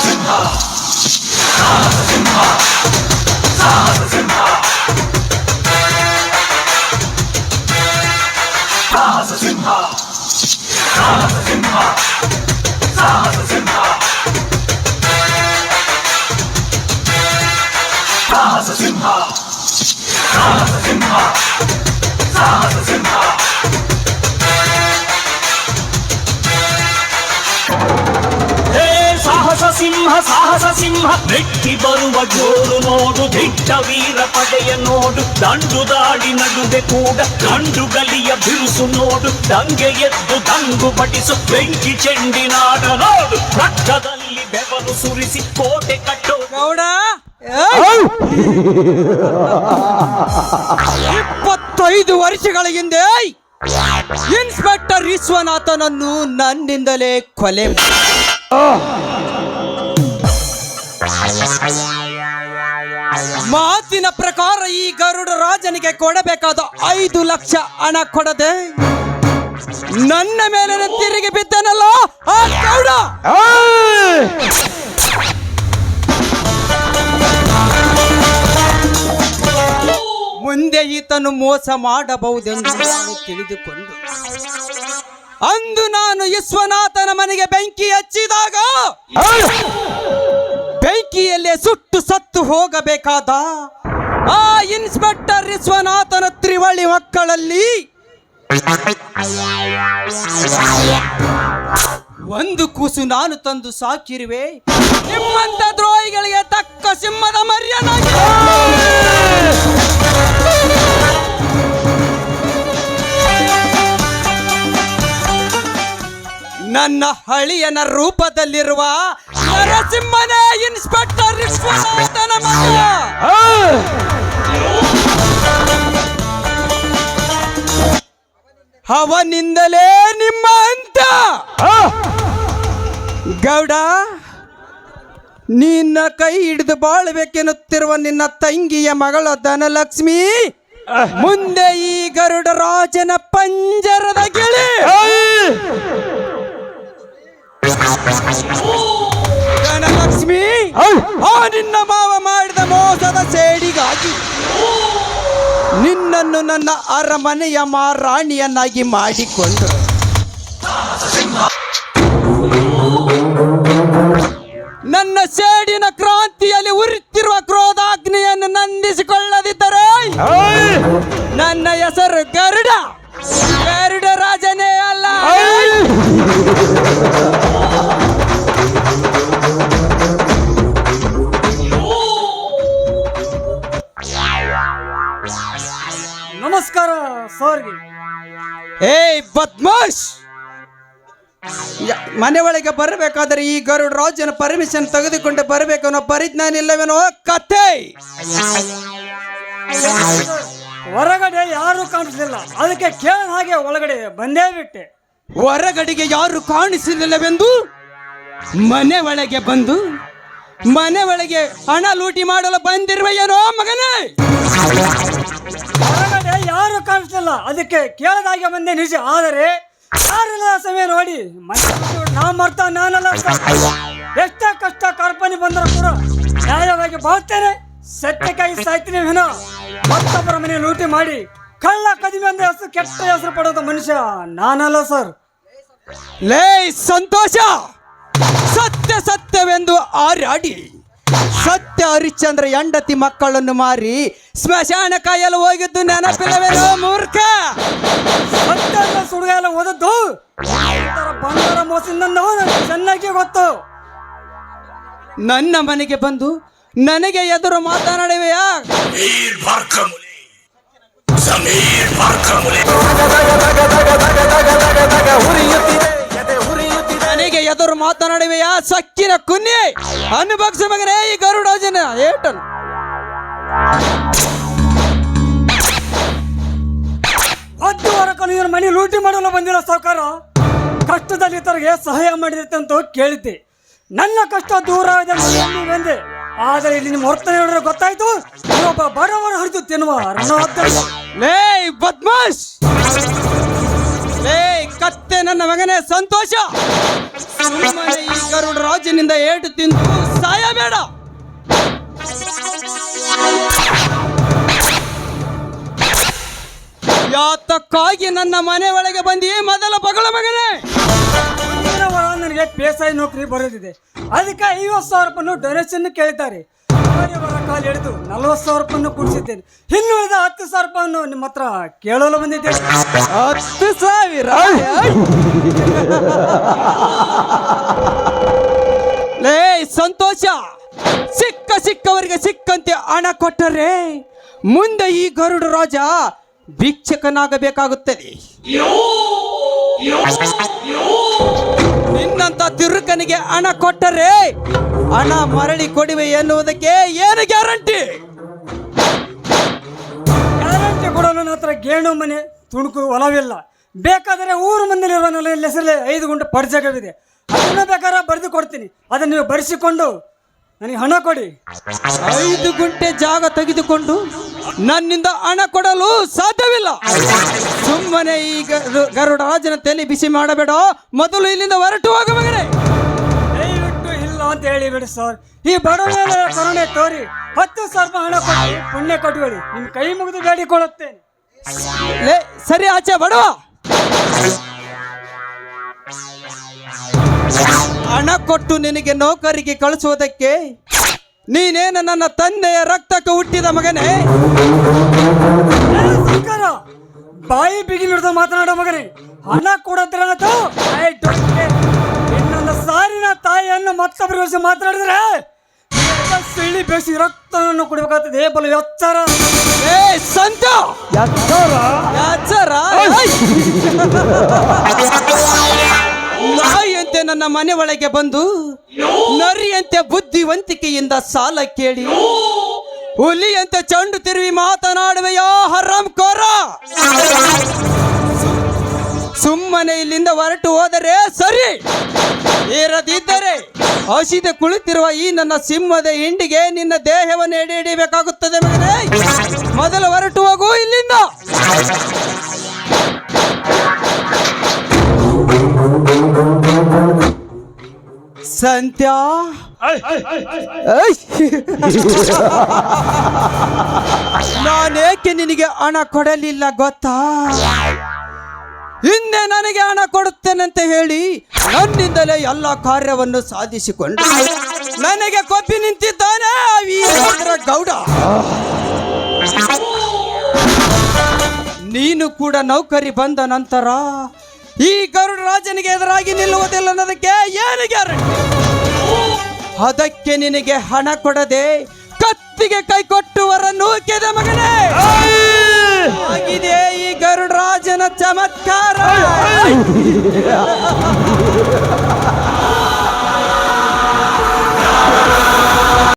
Simha! Simha! Simha! సాహస సింహ సాహస సింహ సాహస సింహ సాహస సింహ సాహస సింహ సాహస సింహ ಸಿಂಹ ಸಾಹಸ ಸಿಂಹ ಬೆಟ್ಟಿ ಬರುವ ಜೋರು ನೋಡು ದಿಟ್ಟ ವೀರ ಪಡೆಯ ನೋಡು ದಂಡು ದಾಡಿ ನಡುವೆ ಕೂಡ ಗಂಡು ಗಲಿಯ ಬಿರುಸು ನೋಡು ದಂಗೆ ಎದ್ದು ದಂಗು ಪಟಿಸು ಬೆಂಕಿ ಚೆಂಡಿನಾಡ ನೋಡು ರಕ್ತದಲ್ಲಿ ಬೆವರು ಸುರಿಸಿ ಕೋಟೆ ಕಟ್ಟು. ಗೌಡ ಇಪ್ಪತ್ತೈದು ವರ್ಷಗಳ ಹಿಂದೆ ಇನ್ಸ್ಪೆಕ್ಟರ್ ವಿಶ್ವನಾಥನನ್ನು ನನ್ನಿಂದಲೇ ಕೊಲೆ ಮಾತಿನ ಪ್ರಕಾರ ಈ ಗರುಡ ರಾಜನಿಗೆ ಕೊಡಬೇಕಾದ ಐದು ಲಕ್ಷ ಹಣ ಕೊಡದೆ ನನ್ನ ಮೇಲೆ ತಿರುಗಿ ಬಿದ್ದನಲ್ಲ? ಮುಂದೆ ಈತನು ಮೋಸ ಮಾಡಬಹುದೆಂದು ನಾನು ತಿಳಿದುಕೊಂಡು ಅಂದು ನಾನು ವಿಶ್ವನಾಥನ ಮನೆಗೆ ಬೆಂಕಿ ಹಚ್ಚಿದಾಗ ಸುಟ್ಟು ಸತ್ತು ಹೋಗಬೇಕಾದ ಆ ಇನ್ಸ್ಪೆಕ್ಟರ್ ವಿಶ್ವನಾಥನ ತ್ರಿವಳಿ ಮಕ್ಕಳಲ್ಲಿ ಒಂದು ಕೂಸು ನಾನು ತಂದು ಸಾಕಿರುವೆ. ನಿಮ್ಮಂತ ದ್ರೋಹಿಗಳಿಗೆ ತಕ್ಕ ಸಿಂಹದ ಮರ್ಯಾದೆ ನನ್ನ ಹಳಿಯನ ರೂಪದಲ್ಲಿರುವ ನರಸಿಂಹನೇ ಇನ್ಸ್ಪೆಕ್ಟರ್ ವಿಶ್ವನಾಥನ ಮಗ. ಅವನಿಂದಲೇ ನಿಮ್ಮ ಅಂತ ಗೌಡ ನಿನ್ನ ಕೈ ಹಿಡಿದು ಬಾಳ್ಬೇಕೆನ್ನುತ್ತಿರುವ ನಿನ್ನ ತಂಗಿಯ ಮಗಳ ಧನಲಕ್ಷ್ಮಿ ಮುಂದೆ ಈ ಗರುಡ ರಾಜನ ಪಂಜರದ ಗಿಳಿ. ಧನಲಕ್ಷ್ಮಿ ಆ ನಿನ್ನ ಮಾವ ಮಾಡಿದ ಮೋಸದ ಸೇಡಿಗಾಗಿ ನಿನ್ನನ್ನು ನನ್ನ ಅರಮನೆಯ ಮಾರಾಣಿಯನ್ನಾಗಿ ಮಾಡಿಕೊಂಡು ನನ್ನ ಸೇಡಿನ ಕ್ರಾಂತಿಯಲ್ಲಿ ಉರಿತಿರುವ ಕ್ರೋಧಾಗ್ನಿಯನ್ನು ನಂದಿಸಿಕೊಳ್ಳದಿದ್ದರೆ ನನ್ನ ಹೆಸರು ಗರುಡ. ಗರುಡ ರಾಜನೇ ಅಲ್ಲ. ಸರ್ಗೆ. ಏಯ್ ಬದ್ಮಾಶ್ ಮನೆ ಒಳಗೆ ಬರಬೇಕಾದ್ರೆ ಈ ಗರುಡ್ ರಾಜನ ಪರ್ಮಿಷನ್ ತೆಗೆದುಕೊಂಡು ಬರಬೇಕು ಅನ್ನೋ ಪರಿಜ್ಞಾನ ಇಲ್ಲವೇನೋ ಕಥೆ! ಹೊರಗಡೆ ಯಾರು ಕಾಣಿಸಲಿಲ್ಲ ಅದಕ್ಕೆ ಕೇಳ ಹಾಗೆ ಒಳಗಡೆ ಬಂದೇ ಬಿಟ್ಟೆ. ಹೊರಗಡೆಗೆ ಯಾರು ಕಾಣಿಸಲಿಲ್ಲವೆಂದು ಮನೆ ಒಳಗೆ ಬಂದು ಮನೆ ಒಳಗೆ ಹಣ ಲೂಟಿ ಮಾಡಲು ಬಂದಿರುವ ಏನೋ ಮಗನೇ! ಹೊರಗಡೆ ಯಾರು ಕಾಣಿಸ್ಲಿಲ್ಲ? ಅದಕ್ಕೆ ಕೇಳದಾಗೆ ಬಂದೆ ನಿಜ. ಆದರೆ ಯಾರಿಲ್ಲ ಸಮಯ ನೋಡಿ? ಮನೆ ನಾ ಮರ್ತ ನಾನಲ್ಲ. ಎಷ್ಟೇ ಕಷ್ಟ ಕಾರ್ಪನಿ ಬಂದರೂ ಕೂಡ ನ್ಯಾಯವಾಗಿ ಬಾಳ್ತೇನೆ ಸತ್ಯಕ್ಕಾಗಿ ಸಾಯ್ತೀನಿ ವಿನ. ಮತ್ತೊಬ್ಬರ ಮನೆ ಲೂಟಿ ಮಾಡಿ ಕಳ್ಳ ಕದಿಮೆ ಅಂದ್ರೆ ಹೆಸರು, ಕೆಟ್ಟ ಹೆಸರು ಪಡೋದ ಮನುಷ್ಯ ನಾನಲ್ಲ ಸರ್. ಲೇ, ಸಂತೋಷ! ಸತ್ಯ ಸತ್ಯವೆಂದು ಆರಾಡಿ. ಸತ್ಯ ಹರಿಶ್ಚಂದ್ರ ಹೆಂಡತಿ ಮಕ್ಕಳನ್ನು ಮಾರಿ ಸ್ಮಶಾನ ಕಾಯಲು ಹೋಗಿದ್ದು ನೆನಪಿಲ್ಲವೇನೋ ಮೂರ್ಖ ಸತ್ಯದ ಸುಡುಗಾಲ ಓದದ್ದು ಬಂಗಾರ ಮೋಸದಿಂದ ನನಗೆ ಚೆನ್ನಾಗಿ ಗೊತ್ತು ನನ್ನ ಮನೆಗೆ ಬಂದು ನನಗೆ ಎದುರು ಮಾತನಾಡುವೆಯಾ ಸಮೀರ್ ನನಗೆ ಎದುರು ಮಾತನಾಡುವೆಯಾ? ಸಕ್ಕಿನ ಕುನ್ನಿ? ಅನುಭಕ್ಷ ಮಗನೇ ಈ ಗರುಡಾಜನ ಏಟನು. ಇವನ ಮನೆ ಲೂಟಿ ಮಾಡಲು ಬಂದಿಲ್ಲ ಸಾವುಕಾರ? ಕಷ್ಟದಲ್ಲಿ ಇತರಿಗೆ ಸಹಾಯ ಮಾಡಿರುತ್ತೆ ಅಂತ ಕೇಳಿದ್ದೆ. ನನ್ನ ಕಷ್ಟ ದೂರ ಇದೆ ಬಂದೆ? ಆದರೆ ಇಲ್ಲಿ ನಿಮ್ಮ ವರ್ತನೆ ನೋಡಿದ್ರೆ ಗೊತ್ತಾಯ್ತು ಒಬ್ಬ ಬಡವರ ಹರಿದು ತಿನ್ನುವ ಲೇ ಬದ್ಮಾಶ್! ಲೇ ಕತ್ತೆ ನನ್ನ ಮಗನೇ ಸಂತೋಷ. ಈ ಗರುಡ ರಾಜನಿಂದ ಏಟು ತಿಂದು ಸಾಯಬೇಡ. ಯಾತಕ್ಕಾಗಿ ನನ್ನ ಮನೆ ಒಳಗೆ ಬಂದಿ ಮೊದಲ ಬಗಳ ಮಗನೇ? ಪೇಸಾಯಿ ನೌಕರಿ ಬರೋದಿದೆ. ಅದಕ್ಕೆ ಐವತ್ತು ಸಾವಿರ ರೂಪಾಯಿ ಡೊನೇಷನ್ ಕೇಳಿದ್ದಾರೆ. ಮೂರುವರೆ ವಾರ ಕಾಲ ಹಿಡಿದು ನಲವತ್ತು ಸಾವಿರ ರೂಪಾಯಿ ಕೊಡಿಸಿದ್ದೇನೆ. ಇನ್ನು ಉಳಿದ ಹತ್ತು ಸಾವಿರ ರೂಪಾಯಿಯನ್ನು ನಿಮ್ಮ ಹತ್ರ ಕೇಳಲು ಬಂದಿದ್ದೆ ಹತ್ತು ಸಾವಿರ? ಲೇ ಸಂತೋಷ. ಸಿಕ್ಕ ಸಿಕ್ಕವರಿಗೆ ಸಿಕ್ಕಂತೆ ಹಣ ಕೊಟ್ಟರೆ ಮುಂದೆ ಈ ಗರುಡ ರಾಜ ಭಿಕ್ಷಕನಾಗಬೇಕಾಗುತ್ತದೆ. ನಿನ್ನಂತ ತಿರುಕನಿಗೆ ಹಣ ಕೊಟ್ಟರೆ ಹಣ ಮರಳಿ ಕೊಡಿವೆ ಎನ್ನುವುದಕ್ಕೆ ಏನು ಗ್ಯಾರಂಟಿ? ಗ್ಯಾರಂಟಿ ಕೊಡಲು ನನ್ನ ಹತ್ರ ಗೇಣು ಮನೆ ತುಣುಕು ಹೊಲವಿಲ್ಲ ಬೇಕಾದರೆ ಊರು ಮಂದಿರುವ ನೆಲೆಯಲ್ಲಿ ಹೆಸರಲ್ಲಿ ಐದು ಗುಂಟೆ ಪಡ್ಜಗವಿದೆ ಅದನ್ನು ಬೇಕಾದ್ರೆ ಬರೆದು ಕೊಡ್ತೀನಿ. ಅದನ್ನು ನೀವು ಬರೆಸಿಕೊಂಡು ನನಗೆ ಹಣ ಕೊಡಿ. ಐದು ಗುಂಟೆ ಜಾಗ ತೆಗೆದುಕೊಂಡು ನನ್ನಿಂದ ಹಣ ಕೊಡಲು ಸಾಧ್ಯವಿಲ್ಲ. ಗರುಡ ರಾಜನ ತಲೆ ಬಿಸಿ ಮಾಡಬೇಡ. ಮೊದಲು ಇಲ್ಲಿಂದ ಹೊರಟು ಹೋಗ ಮಗನೇ. ದಯವಿಟ್ಟು ಇಲ್ಲ ಅಂತ ಹೇಳಿ ಬಿಡಿ ಸರ್. ಈ ಬಡವರ ಕರುಣೆ ತೋರಿ. ಹತ್ತು ಸಾವಿರ ಹಣ ಕೊಟ್ಟು ಪುಣ್ಯ ಕೊಟ್ಬೇಡಿ. ನಿಮ್ ಕೈ ಮುಗಿದು ಬೇಡಿಕೊಳ್ಳುತ್ತೇನೆ. ಲೇ ಸರಿ ಆಚೆ ಬಡವ. ಹಣ ಕೊಟ್ಟು ನಿನಗೆ ನೌಕರಿಗೆ ಕಳಿಸುವುದಕ್ಕೆ ನೀನೇನು ನನ್ನ ತಂದೆಯ ರಕ್ತಕ್ಕೆ ಹುಟ್ಟಿದ ಮಗನೇ? ಏ ಬಾಯಿ ಬಿಗಿ ಹಿಡಿದು ಮಾತನಾಡೋ ಮಗನೇ. ಹಣ ಕೊಡತ್ರ ಇನ್ನೊಂದು ಸಾರಿನ ತಾಯಿಯನ್ನು ಮತ್ತೊಬ್ಬರ ವಿಷಯ ಮಾತನಾಡಿದ್ರೆ ಸಿಳಿ ಬೇಸಿ ರಕ್ತವನ್ನು ಕುಡಿಬೇಕಾಗ್ತದೆ. ಬಲ ಎಚ್ಚರ. ಏ ಸಂತ! ಯಾಚರ ನಾಯಿಯಂತೆ ನನ್ನ ಮನೆ ಒಳಗೆ ಬಂದು ನರಿಯಂತೆ ಬುದ್ಧಿವಂತಿಕೆಯಿಂದ ಸಾಲ ಕೇಳಿ ಹುಲಿಯಂತೆ ಚಂಡು ತಿರುವಿ ಮಾತನಾಡುವೆಯೋ ಹರಂ ಕೋರ. ಸುಮ್ಮನೆ ಇಲ್ಲಿಂದ ಹೊರಟು ಹೋದರೆ ಸರಿ. ಏರದಿದ್ದರೆ ಹಸಿದೆ ಕುಳಿತಿರುವ ಈ ನನ್ನ ಸಿಂಹದ ಹಿಂಡಿಗೆ ನಿನ್ನ ದೇಹವನ್ನು ಎಡೆ ಹಿಡಿಯಬೇಕಾಗುತ್ತದೆ ಮೊದಲು ಹೊರಟು ಹೋಗು ಇಲ್ಲಿಂದ. ಸಂತ್ಯಾ ನಾನೇಕೆ ನಿನಗೆ ಹಣ ಕೊಡಲಿಲ್ಲ ಗೊತ್ತಾ? ಹಿಂದೆ ನನಗೆ ಹಣ ಕೊಡುತ್ತೇನಂತ ಹೇಳಿ ನನ್ನಿಂದಲೇ ಎಲ್ಲ ಕಾರ್ಯವನ್ನು ಸಾಧಿಸಿಕೊಂಡು ನನಗೆ ಕೊಪ್ಪಿ ನಿಂತಿದ್ದಾನೆ ವೀರಭದ್ರ ಗೌಡ ನೀನು ಕೂಡ ನೌಕರಿ ಬಂದ ನಂತರ ಈ ಗರುಡ ರಾಜನಿಗೆ ಎದುರಾಗಿ ನಿಲ್ಲುವುದಿಲ್ಲ ಅನ್ನೋದಕ್ಕೆ ಏನು ಗ್ಯಾರಂಟಿ? ಅದಕ್ಕೆ ನಿನಗೆ ಹಣ ಕೊಡದೆ ಕತ್ತಿಗೆ ಕೈ ಕೊಟ್ಟುವರ ನೂಕಿದ ಮಗನೇ. ಆಗಿದೆ ಈ ಗರುಡ ರಾಜನ ಚಮತ್ಕಾರ.